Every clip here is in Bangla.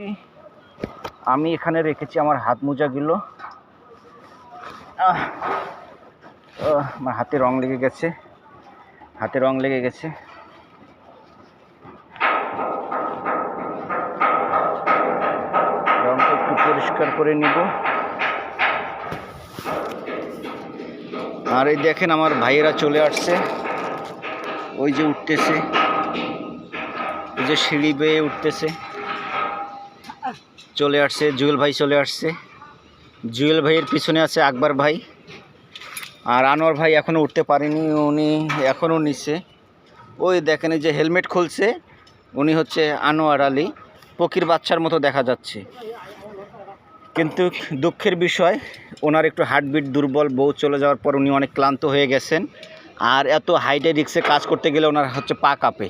আসছি আমি এখানে রেখেছি আমার হাত মোজাগুলো। আমার হাতে রং লেগে গেছে। হাতে রং লেগে গেছে। রংটা একটু পরিষ্কার করে নিব। আর এই দেখেন আমার ভাইয়েরা চলে আসছে। ওই যে উঠতেছে। ওই যে সিঁড়ি বেয়ে উঠতেছে। চলে আসছে, জুয়েল ভাই চলে আসছে। জুয়েল ভাইয়ের পিছনে আছে আকবর ভাই। আর আনোয়ার ভাই এখনও উঠতে পারেনি, উনি এখনও নিচে। ওই দেখেন যে হেলমেট খুলছে, উনি হচ্ছে আনোয়ার আলী। পকির বাচ্চার মতো দেখা যাচ্ছে। কিন্তু দুঃখের বিষয়, ওনার একটু হার্টবিট দুর্বল, বউ চলে যাওয়ার পর উনি অনেক ক্লান্ত হয়ে গেছেন। আর এত হাইটে রিক্সে কাজ করতে গেলে ওনার হচ্ছে পা কাঁপে।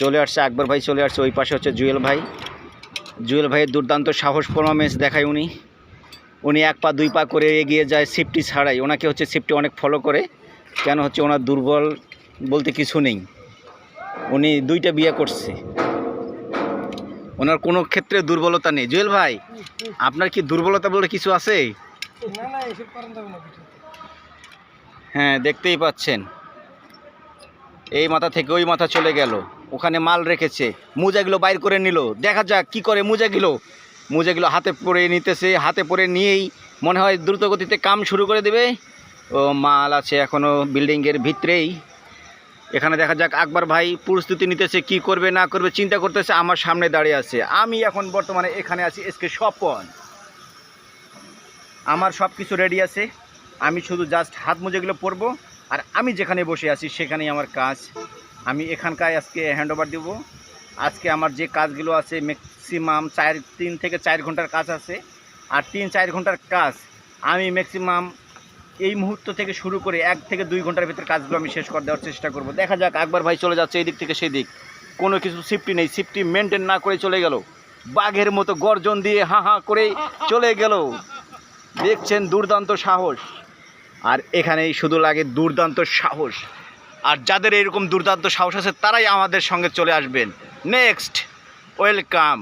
চলে আসছে আকবর ভাই চলে আসছে ওই পাশে হচ্ছে জুয়েল ভাই। জুয়েল ভাইয়ের দুর্দান্ত সাহস পরমামেশ দেখায় উনি। উনি এক পা দুই পা করে এগিয়ে যায় সেফটি ছাড়াই। ওনাকে হচ্ছে সেফটি অনেক ফলো করে। কেন হচ্ছে ওনার দুর্বল বলতে কিছু নেই। উনি দুইটা বিয়ে করছে। ওনার কোনো ক্ষেত্রে দুর্বলতা নেই। জুয়েল ভাই আপনার কি দুর্বলতা বলে কিছু আছে? হ্যাঁ দেখতেই পাচ্ছেন। এই মাথা থেকে ওই মাথা চলে গেল। ওখানে মাল রেখেছে। মোজাগুলো বাইর করে নিল। দেখা যাক কি করে মোজাগুলো মোজাগুলো হাতে পরে নিতেছে, হাতে পরে নিয়েই মনে হয় দ্রুত গতিতে কাম শুরু করে দেবে। ও, মাল আছে এখনও বিল্ডিংয়ের ভিতরেই। এখানে দেখা যাক আকবর ভাই প্রস্তুতি নিতেছে, কি করবে, না করবে, চিন্তা করতেছে, আমার সামনে দাঁড়িয়ে আছে। আমি এখন বর্তমানে এখানে আছি এসকে স্বপন। আমার সব কিছু রেডি আছে। আমি শুধু জাস্ট হাত মোজাগুলো পরবো, আর আমি যেখানে বসে আছি সেখানেই আমার কাজ। আমি এখানকায় আজকে হ্যান্ড ওভার দেবো। আজকে আমার যে কাজগুলো আছে ম্যাক্সিমাম চার, তিন থেকে চার ঘণ্টার কাজ আছে। আর তিন, চার ঘণ্টার কাজ আমি ম্যাক্সিমাম এই মুহূর্ত থেকে শুরু করে এক থেকে দুই ঘণ্টার ভিতরে কাজগুলো আমি শেষ করে দেওয়ার চেষ্টা করব। দেখা যাক একবার ভাই চলে যাচ্ছে এই দিক থেকে সেই দিক কোনো কিছু সেফটি নেই সেফটি মেনটেন না করে চলে গেল। বাঘের মতো গর্জন দিয়ে হাঁ হাঁ করে চলে গেল। দেখছেন দুর্দান্ত সাহস। আর এখানেই শুধু লাগে দুর্দান্ত সাহস। আর যাদের এরকম দুর্দান্ত সাহস আছে তারাই আমাদের সঙ্গে চলে আসবেন। Next welcome